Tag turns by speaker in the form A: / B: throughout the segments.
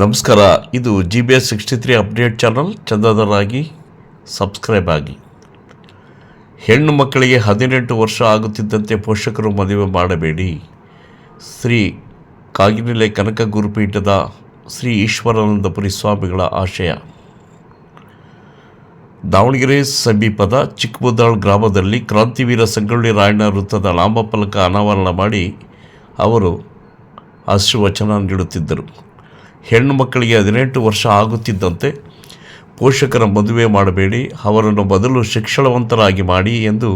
A: ನಮಸ್ಕಾರ. ಇದು G B S sixty three update channel ಚಂದದರಾಗಿ subscribe ಆಗಿ. ಹೆಣ್ಣು ಮಕ್ಕಳಿಗೆ ಹದಿನೆಂಟು ವರ್ಷ ಆಗುತ್ತಿದ್ದಂತೆ ಪೋಷಕರು ಮದುವೆ ಮಾಡಬೇಡಿ. ಶ್ರೀ ಕಾಗಿನೆಲೆ ಕನಕ ಗುರುಪೀಠದ ಶ್ರೀ ಈಶ್ವರಾನಂದಪುರಿ ಸ್ವಾಮಿಗಳ ಆಶಯ. ದಾವಣಗೆರೆ ಸಮೀಪದ ಚಿಕ್ಕಬುದ್ದಾಳ್ ಗ್ರಾಮದಲ್ಲಿ ಕ್ರಾಂತಿವೀರ ಸಂಗೊಳ್ಳಿ ರಾಯಣ್ಣ ವೃತ್ತದ ನಾಮಫಲಕ ಅನಾವರಣ ಮಾಡಿ ಅವರು ಆಶೀರ್ವಚನ ನೀಡುತ್ತಿದ್ದರು. ಹೆಣ್ಣು ಮಕ್ಕಳಿಗೆ ಹದಿನೆಂಟು ವರ್ಷ ಆಗುತ್ತಿದ್ದಂತೆ ಪೋಷಕರ ಮದುವೆ ಮಾಡಬೇಡಿ, ಅವರನ್ನು ಬದಲು ಶಿಕ್ಷಣವಂತರಾಗಿ ಮಾಡಿ ಎಂದು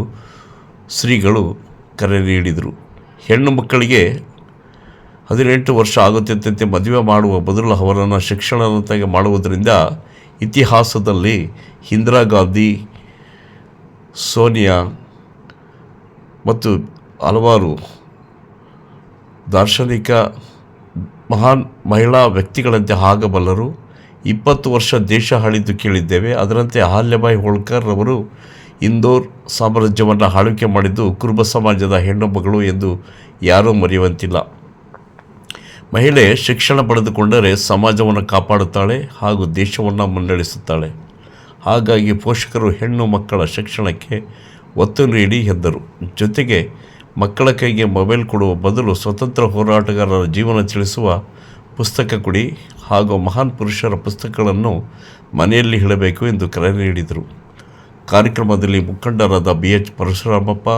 A: ಶ್ರೀಗಳು ಕರೆ ನೀಡಿದರು. ಹೆಣ್ಣು ಮಕ್ಕಳಿಗೆ ಹದಿನೆಂಟು ವರ್ಷ ಆಗುತ್ತಿದ್ದಂತೆ ಮದುವೆ ಮಾಡುವ ಬದಲು ಅವರನ್ನು ಶಿಕ್ಷಣವಂತಾಗಿ ಮಾಡುವುದರಿಂದ ಇತಿಹಾಸದಲ್ಲಿ ಇಂದಿರಾ ಗಾಂಧಿ, ಸೋನಿಯಾ ಮತ್ತು ಹಲವಾರು ದಾರ್ಶನಿಕ ಮಹಾನ್ ಮಹಿಳಾ ವ್ಯಕ್ತಿಗಳಂತೆ ಆಗಬಲ್ಲರು. ಇಪ್ಪತ್ತು ವರ್ಷ ದೇಶ ಆಳಿದ್ದು ಕೇಳಿದ್ದೇವೆ. ಅದರಂತೆ ಅಹಲ್ಯಬಾಯಿ ಹೋಳ್ಕರ್ ಅವರು ಇಂದೋರ್ ಸಾಮ್ರಾಜ್ಯವನ್ನು ಆಳ್ವಿಕೆ ಮಾಡಿದ್ದು ಕುರುಬ ಸಮಾಜದ ಹೆಣ್ಣು ಮಗಳು ಎಂದು ಯಾರೂ ಮರೆಯುವಂತಿಲ್ಲ. ಮಹಿಳೆ ಶಿಕ್ಷಣ ಪಡೆದುಕೊಂಡರೆ ಸಮಾಜವನ್ನು ಕಾಪಾಡುತ್ತಾಳೆ ಹಾಗೂ ದೇಶವನ್ನು ಮುನ್ನಡೆಸುತ್ತಾಳೆ. ಹಾಗಾಗಿ ಪೋಷಕರು ಹೆಣ್ಣು ಮಕ್ಕಳ ಶಿಕ್ಷಣಕ್ಕೆ ಒತ್ತು ನೀಡಿ ಎಂದರು. ಜೊತೆಗೆ ಮಕ್ಕಳ ಕೈಗೆ ಮೊಬೈಲ್ ಕೊಡುವ ಬದಲು ಸ್ವತಂತ್ರ ಹೋರಾಟಗಾರರ ಜೀವನ ತಿಳಿಸುವ ಪುಸ್ತಕ ಕೊಡಿ ಹಾಗೂ ಮಹಾನ್ ಪುರುಷರ ಪುಸ್ತಕಗಳನ್ನು ಮನೆಯಲ್ಲಿ ಹೇಳಬೇಕು ಎಂದು ಕರೆ ನೀಡಿದರು. ಕಾರ್ಯಕ್ರಮದಲ್ಲಿ ಮುಖಂಡರಾದ ಬಿ ಎಚ್ ಪರಶುರಾಮಪ್ಪ,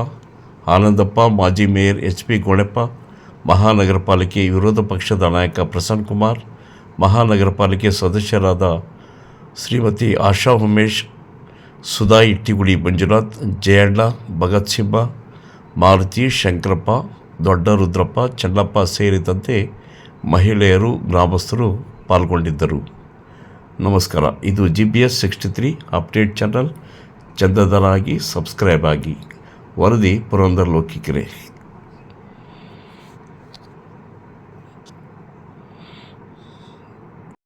A: ಆನಂದಪ್ಪ, ಮಾಜಿ ಮೇಯರ್ ಎಚ್ ಪಿ ಗೋಣೆಪ್ಪ ಮಹಾನಗರ ಪಾಲಿಕೆ ವಿರೋಧ ಪಕ್ಷದ ನಾಯಕ ಪ್ರಸನ್ನ ಕುಮಾರ್ ಮಹಾನಗರ ಪಾಲಿಕೆ ಸದಸ್ಯರಾದ ಶ್ರೀಮತಿ ಆಶಾ ಉಮೇಶ್, ಸುಧಾ ಇಟ್ಟಿಗುಡಿ ಮಂಜುನಾಥ್, ಜಯಣ್ಣ, ಭಗತ್ ಸಿಂಹ ಮಾರುತಿ ಶಂಕರಪ್ಪ ದೊಡ್ಡ ರುದ್ರಪ್ಪ ಚನ್ನಪ್ಪ ಸೇರಿದಂತೆ ಮಹಿಳೆಯರು, ಗ್ರಾಮಸ್ಥರು ಪಾಲ್ಗೊಂಡಿದ್ದರು. ನಮಸ್ಕಾರ. ಇದು G B S sixty three update channel. ಚಂದದರಾಗಿ subscribe ಆಗಿ. ವರದಿ ಪುರಂದರ್ ಲೋಕಿಕೆರೆ.